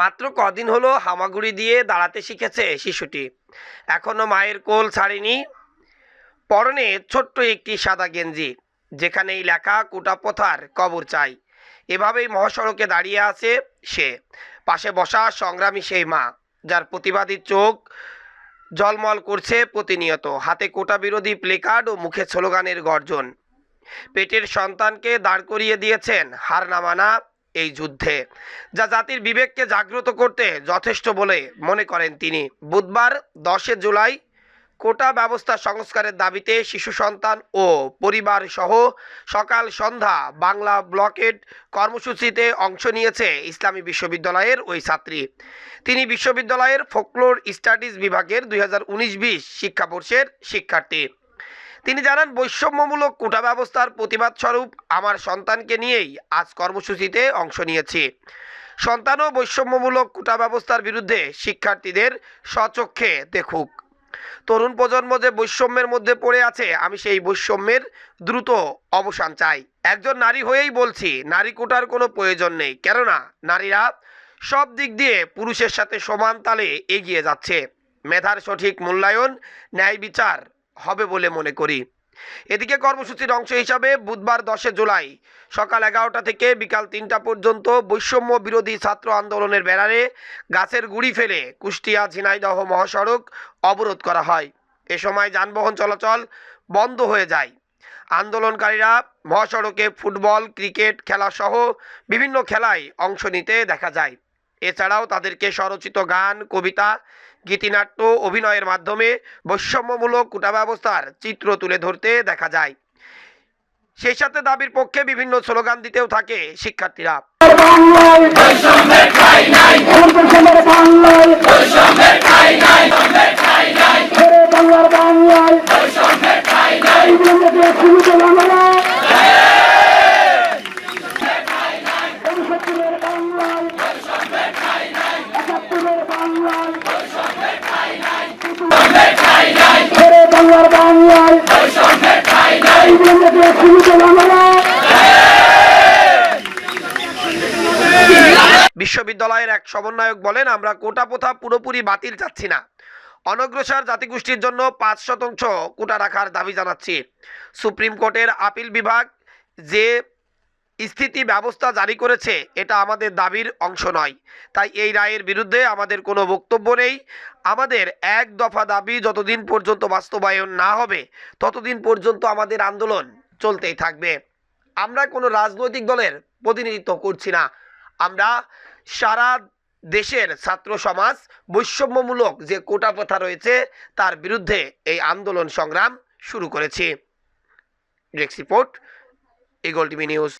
মাত্র কদিন হলো হামাগুড়ি দিয়ে দাঁড়াতে শিখেছে শিশুটি। এখনও মায়ের কোল ছাড়েনি। পরনে ছোট্ট একটি সাদা গেঞ্জি, যেখানেই লেখা কোটা পথার কবর চাই। এভাবেই মহাসড়কে দাঁড়িয়ে আছে সে। পাশে বসা সংগ্রামী সেই মা, যার প্রতিবাদী চোখ জলমল করছে প্রতিনিয়ত। হাতে কোটা বিরোধী প্লেকার্ড ও মুখে স্লোগানের গর্জন। পেটের সন্তানকে দাঁড় করিয়ে দিয়েছেন হার না মানা এই যুদ্ধে। যা জাতির বিবেককে জাগ্রত করতে যথেষ্ট বলে মনে করেন তিনি। বুধবার দশে জুলাই কোটা ব্যবস্থা সংস্কারের দাবিতে শিশু সন্তান ও পরিবার সহ সকাল সন্ধ্যা বাংলা ব্লকেট কর্মসূচিতে অংশ নিয়েছে ইসলামী বিশ্ববিদ্যালয়ের ওই ছাত্রী। তিনি বিশ্ববিদ্যালয়ের ফোকলোর স্টাডিজ বিভাগের দুই হাজার উনিশ বিশ শিক্ষাবর্ষের শিক্ষার্থী। তিনি জানান, বৈষম্যমূলক কোটা ব্যবস্থার প্রতিবাদ স্বরূপ আমার সন্তানকে নিয়েই আজ কর্মসূচিতে অংশ নিয়েছি। সন্তানও বৈষম্যমূলক কোটা ব্যবস্থার বিরুদ্ধে শিক্ষার্থীদের স্বচক্ষে দেখুক। তরুণ প্রজন্ম যে বৈষম্যের মধ্যে পড়ে আছে, আমি সেই বৈষম্যের দ্রুত অবসান চাই। একজন নারী হয়েই বলছি, নারী কোটার কোনো প্রয়োজন নেই, কেননা নারীরা সব দিক দিয়ে পুরুষের সাথে সমান তালে এগিয়ে যাচ্ছে। মেধার সঠিক মূল্যায়ন, ন্যায় বিচার হবে বলে মনে করি। এদিকে কর্মসূচির অংশ হিসাবে বুধবার দশে জুলাই সকাল এগারোটা থেকে বিকাল তিনটা পর্যন্ত বৈষম্য বিরোধী ছাত্র আন্দোলনের ব্যানারে গাছের গুড়ি ফেলে কুষ্টিয়া ঝিনাইদহ মহাসড়ক অবরোধ করা হয়। এ সময় যানবাহন চলাচল বন্ধ হয়ে যায়। আন্দোলনকারীরা মহাসড়কে ফুটবল, ক্রিকেট খেলাসহ বিভিন্ন খেলায় অংশ নিতে দেখা যায়। এছাড়াও তাদেরকে স্বরচিত গান, কবিতা, গীতিনাট্য, অভিনয়ের মাধ্যমে বৈষম্যমূলক কোটা ব্যবস্থার চিত্র তুলে ধরতে দেখা যায়। সেই সাথে দাবির পক্ষে বিভিন্ন স্লোগান দিতেও থাকে শিক্ষার্থীরা। বাংলায় বাংলার বিশ্ববিদ্যালয়ের এক সমন্বয়ক বলেন, আমরা কোটা প্রথা পুরোপুরি বাতিল চাচ্ছি না। অনগ্রসর জাতিগোষ্ঠীর জন্য পাঁচ শতাংশ কোটা রাখার দাবি জানাচ্ছি। সুপ্রিম কোর্টের আপিল বিভাগ যে স্থিতি ব্যবস্থা জারি করেছে, এটা আমাদের দাবির অংশ নয়। তাই এই রায়ের বিরুদ্ধে আমাদের কোনো বক্তব্য নেই। আমাদের এক দফা দাবি যতদিন পর্যন্ত বাস্তবায়ন না হবে, ততদিন পর্যন্ত আমাদের আন্দোলন চলতেই থাকবে। আমরা কোনো রাজনৈতিক দলের প্রতিনিধিত্ব করছি না। আমরা সারা দেশের ছাত্র সমাজ বৈষম্যমূলক যে কোটা প্রথা রয়েছে, তার বিরুদ্ধে এই আন্দোলন সংগ্রাম শুরু করেছি। Desk report eagle TV news.